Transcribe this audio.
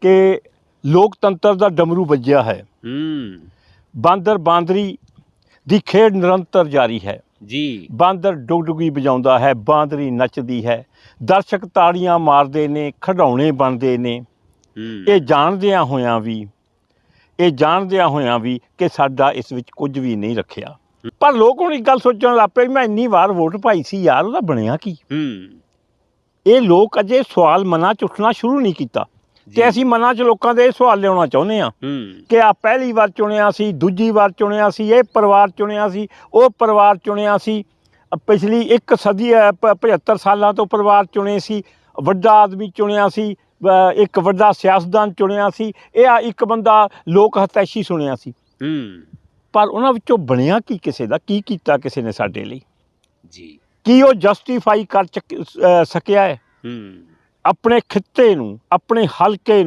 ਕਿ ਲੋਕਤੰਤਰ ਦਾ ਡਮਰੂ ਵੱਜਿਆ ਹੈ। ਹੂੰ। ਬਾਂਦਰ ਬਾਂਦਰੀ ਦੀ ਖੇਡ ਨਿਰੰਤਰ ਜਾਰੀ ਹੈ। ਜੀ। ਬਾਂਦਰ ਡੁਗਡੁਗੀ ਵਜਾਉਂਦਾ ਹੈ ਬਾਂਦਰੀ ਨੱਚਦੀ ਹੈ। ਦਰਸ਼ਕ ਤਾੜੀਆਂ ਮਾਰਦੇ ਨੇ ਖਿਡੌਣੇ ਬਣਦੇ ਨੇ। ਹੂੰ। ਇਹ ਜਾਣਦਿਆਂ ਹੋਇਆਂ ਵੀ ਇਹ ਜਾਣਦਿਆਂ ਹੋਇਆਂ ਵੀ ਕਿ ਸਾਡਾ ਇਸ ਵਿੱਚ ਕੁਝ ਵੀ ਨਹੀਂ ਰੱਖਿਆ। ਪਰ ਲੋਕ ਹੁਣ ਇੱਕ ਗੱਲ ਸੋਚਣ ਲੱਗ ਪਏ ਮੈਂ ਇੰਨੀ ਵਾਰ ਵੋਟ ਪਾਈ ਸੀ ਯਾਰ ਉਹਦਾ ਬਣਿਆ ਕੀ? ਹੂੰ। ਇਹ ਲੋਕ ਅਜੇ ਸਵਾਲ ਮਨਾਂ ਚ ਉੱਠਣਾ ਸ਼ੁਰੂ ਨਹੀਂ ਕੀਤਾ। ਤੇ ਅਸੀਂ ਮਨਾਂ 'ਚ ਲੋਕਾਂ ਦੇ ਇਹ ਸਵਾਲ ਲਿਆਉਣਾ ਚਾਹੁੰਦੇ ਆ ਹੂੰ। ਕਿ ਆ ਪਹਿਲੀ ਵਾਰ ਚੁਣਿਆ ਸੀ ਦੂਜੀ ਵਾਰ ਚੁਣਿਆ ਸੀ ਇਹ ਪਰਿਵਾਰ ਚੁਣਿਆ ਸੀ ਉਹ ਪਰਿਵਾਰ ਚੁਣਿਆ ਸੀ। ਪਿਛਲੀ ਇੱਕ ਸਦੀ ਅ, ਪ- 75 ਸਾਲਾਂ ਤੋਂ ਪਰਿਵਾਰ ਚੁਣੇ ਸੀ ਵੱਡਾ ਆਦਮੀ ਚੁਣਿਆ ਸੀ ਇੱਕ ਵੱਡਾ ਸਿਆਸਤਦਾਨ ਚੁਣਿਆ ਸੀ ਇਹ ਆ ਇੱਕ ਬੰਦਾ ਲੋਕ ਹਤੈਸ਼ੀ ਸੁਣਿਆ ਸੀ। ਹੂੰ। ਪਰ ਉਹਨਾਂ ਵਿੱਚੋਂ ਬਣਿਆ ਕੀ ਕਿਸੇ ਦਾ ਕੀ ਕੀਤਾ ਕਿਸੇ ਨੇ ਸਾਡੇ ਲਈ? ਜੀ। ਕੀ ਉਹ ਜਸਟੀਫਾਈ ਕਰ ਸਕਿਆ ਹੈ? ਹੂੰ। ਆਪਣੇ ਖਿੱਤੇ ਨੂੰ ਆਪਣੇ ਹਲਕੇ